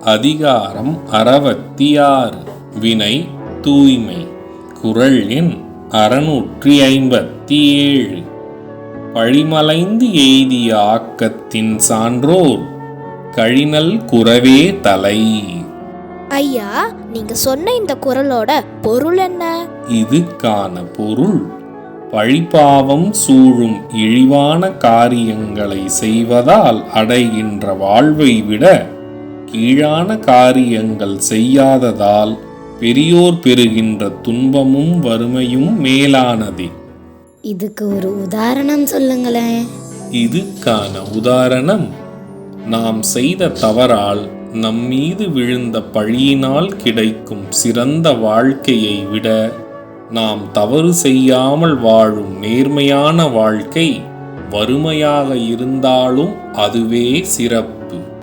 அதிகாரம் அறுபத்தி ஆறு வினை தூய்மை. குறள் எண் அறுநூற்றி ஐம்பத்தி ஏழு பழிமலைந்து எய்திய ஆக்கத்தின் சான்றோர் கழினல் குறவே தலை. ஐயா நீங்க சொன்ன இந்த குரலோட பொருள் என்ன? இதுக்கான பொருள். பழிபாவம் சூழும் இழிவான காரியங்களை செய்வதால் அடைகின்ற வாழ்வை விட கீழான காரியங்கள் செய்யாததால் பெரியோர் பெறுகின்ற துன்பமும் வறுமையும் மேலானதே. இதுக்கு ஒரு உதாரணம் சொல்லுங்களேன். இதுக்கான உதாரணம் நாம் செய்த தவறால் நம்மீது விழுந்த பழியினால் கிடைக்கும் சிறந்த வாழ்க்கையை விட நாம் தவறு செய்யாமல் வாழும் நேர்மையான வாழ்க்கை வறுமையாக இருந்தாலும் அதுவே சிறப்பு.